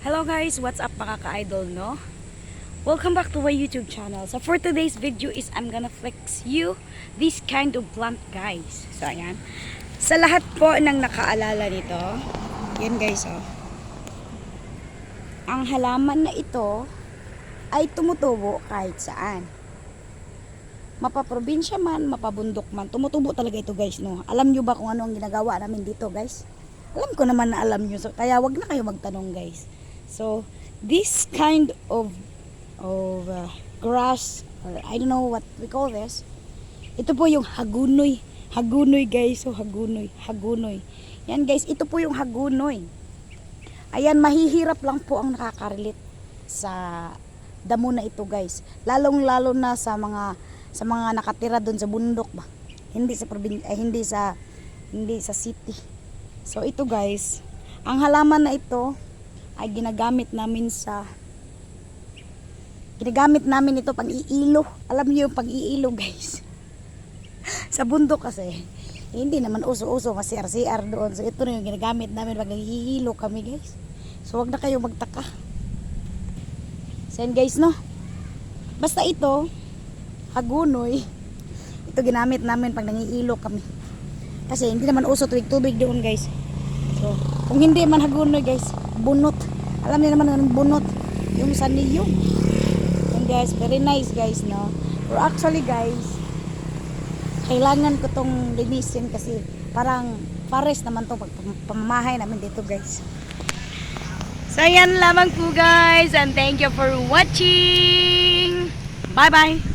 Hello guys, what's up mga ka-idol, no? Welcome back to my YouTube channel. So for today's video is I'm gonna flex you this kind of plant guys. So ayan. Sa lahat po ng nakaalala nito, yan guys oh. Ang halaman na ito ay tumutubo kahit saan. Mapaprobinsya man, mapabundok man, tumutubo talaga ito guys, no? Alam nyo ba kung ano ang ginagawa namin dito guys? Alam ko naman na alam nyo, so, kaya wag na kayo magtanong guys. So, this kind of of uh, grass, or I don't know what we call this, ito po yung hagunoy. Hagunoy guys, so hagunoy, hagunoy. Yan guys, ito po yung hagunoy. Ayan, mahihirap lang po ang nakaka-relate sa damo na ito guys. Lalong lalo na sa mga sa mga nakatira doon sa bundok ba. Hindi sa probin eh, hindi sa hindi sa city. So ito guys, ang halaman na ito ay ginagamit namin sa ginagamit namin ito pang iilo. Alam niyo yung pang iilo guys. sa bundok kasi hindi naman uso-uso mas CR-CR doon. So ito na yung ginagamit namin pag naghihilo kami guys. So wag na kayo magtaka. Yan guys no. Basta ito, hagunoy. Ito ginamit namin pag nangiilo kami. Kasi hindi naman uso tuwig tubig doon guys. So, kung hindi man hagunoy guys, bunot. Alam niyo naman ang bunot. Yung sa niyo. And guys, very nice guys, no? Or actually guys, kailangan ko tong linisin kasi parang pares naman to pag pam- pamamahay namin dito guys. So, yan lamang po guys. And thank you for watching. Bye-bye.